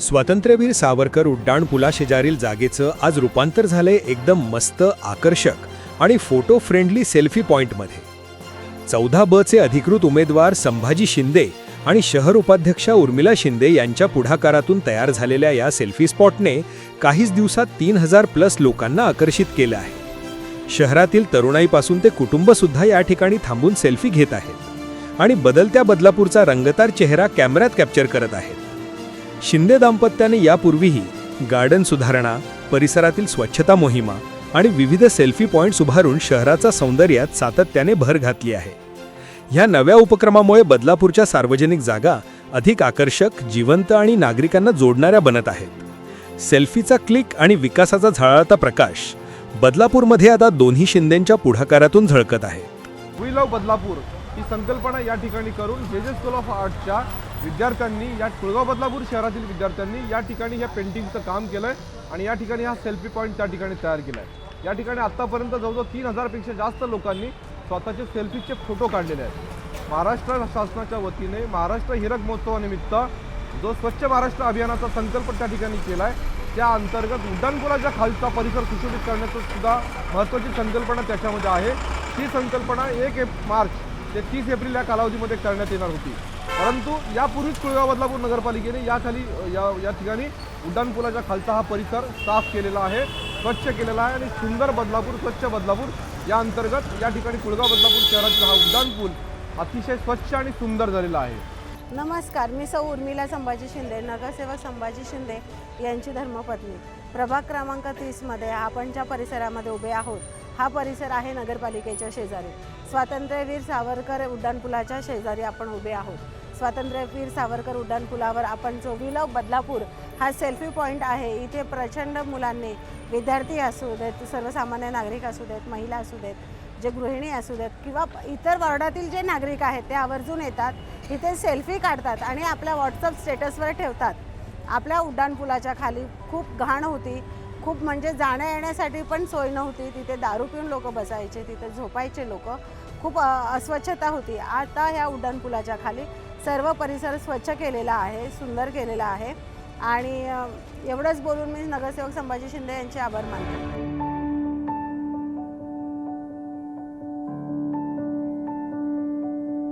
स्वातंत्र्यवीर सावरकर उड्डाणपुलाशेजारील जागेचं आज रूपांतर झालंय एकदम मस्त आकर्षक आणि फोटो फ्रेंडली सेल्फी पॉइंटमध्ये चौदा बचे अधिकृत उमेदवार संभाजी शिंदे आणि शहर उपाध्यक्षा उर्मिला शिंदे यांच्या पुढाकारातून तयार झालेल्या या सेल्फी स्पॉटने काहीच दिवसात तीन हजार प्लस लोकांना आकर्षित केलं आहे. शहरातील तरुणाईपासून ते कुटुंबसुद्धा या ठिकाणी थांबून सेल्फी घेत आहेत. आणि बदलत्या बदलापूरचा रंगतार चेहरा कॅमेऱ्यात कॅप्चर करत आहेत. शिंदे दाम्पत्याने यापूर्वीही गार्डन सुधारणा परिसरातील स्वच्छता मोहिमा आणि विविध सेल्फी पॉईंट्स उभारून शहराचा सौंदर्यात सातत्याने भर घातली आहे. ह्या नव्या उपक्रमामुळे बदलापूरच्या सार्वजनिक जागा अधिक आकर्षक जिवंत आणि नागरिकांना जोडणाऱ्या बनत आहेत. सेल्फीचा क्लिक आणि विकासाचा झळाळता प्रकाश बदलापूरमध्ये आता दोन्ही शिंदेंच्या पुढाकारातून झळकत आहे. बदलापूर ही संकल्पना या ठिकाणी करून जे जे स्कूल ऑफ आर्टच्या विद्यार्थ्यांनी या तुळगाव बदलापूर शहरातील विद्यार्थ्यांनी या ठिकाणी ह्या पेंटिंगचं काम केलं आहे आणि या ठिकाणी हा सेल्फी पॉईंट त्या ठिकाणी तयार केला आहे या ठिकाणी आत्तापर्यंत जवळजवळ तीन हजारपेक्षा जास्त लोकांनी स्वतःचे सेल्फीचे फोटो काढलेले आहेत. महाराष्ट्र शासनाच्या वतीने महाराष्ट्र हिरक महोत्सवानिमित्त जो स्वच्छ महाराष्ट्र अभियानाचा संकल्प त्या ठिकाणी केला आहे त्या अंतर्गत उड्डाणपुलाच्या खालचा परिसर सुशोभित करण्याचं सुद्धा महत्त्वाची संकल्पना त्याच्यामध्ये आहे. ही संकल्पना एक मार्च ते तीस एप्रिल या कालावधीमध्ये करण्यात येणार होती. परंतु यापूर्वीच कुळगाव बदलापूर नगरपालिकेने याखाली या या ठिकाणी उड्डाणपुलाच्या खालचा हा परिसर साफ केलेला आहे स्वच्छ केलेला आहे आणि सुंदर बदलापूर स्वच्छ बदलापूर या अंतर्गत या ठिकाणी कुळगाव बदलापूर शहरातला हा उड्डाणपूल अतिशय स्वच्छ आणि सुंदर झालेला आहे. नमस्कार मी सौ उर्मिला संभाजी शिंदे नगरसेवक संभाजी शिंदे यांची धर्मपत्नी. प्रभाग क्रमांक तीसमध्ये आपण ज्या परिसरामध्ये उभे आहोत हा परिसर आहे नगरपालिकेच्या शेजारी. स्वातंत्र्यवीर सावरकर उड्डाणपुलाच्या शेजारी आपण उभे आहोत. स्वातंत्र्यवीर सावरकर उड्डाणपुलावर आपण जो बदलापूर हा सेल्फी पॉईंट आहे. इथे प्रचंड मुलांनी विद्यार्थी असू देत सर्वसामान्य नागरिक असू देत महिला असू देत जे गृहिणी असू देत किंवा इतर वॉर्डातील जे नागरिक आहेत ते आवर्जून येतात इथे सेल्फी काढतात आणि आपल्या व्हॉट्सअप स्टेटसवर ठेवतात. आपल्या उड्डाणपुलाच्या खाली खूप घाण होती. खूप म्हणजे जाण्या येण्यासाठी पण सोय नव्हती. तिथे दारू पिऊन लोक बसायचे तिथे झोपायचे लोक. खूप अस्वच्छता होती. आता ह्या उड्डाणपुलाच्या खाली सर्व परिसर स्वच्छ केलेला आहे सुंदर केलेला आहे. आणि एवढंच बोलून मी नगरसेवक संभाजी शिंदे यांचे आभार मानते.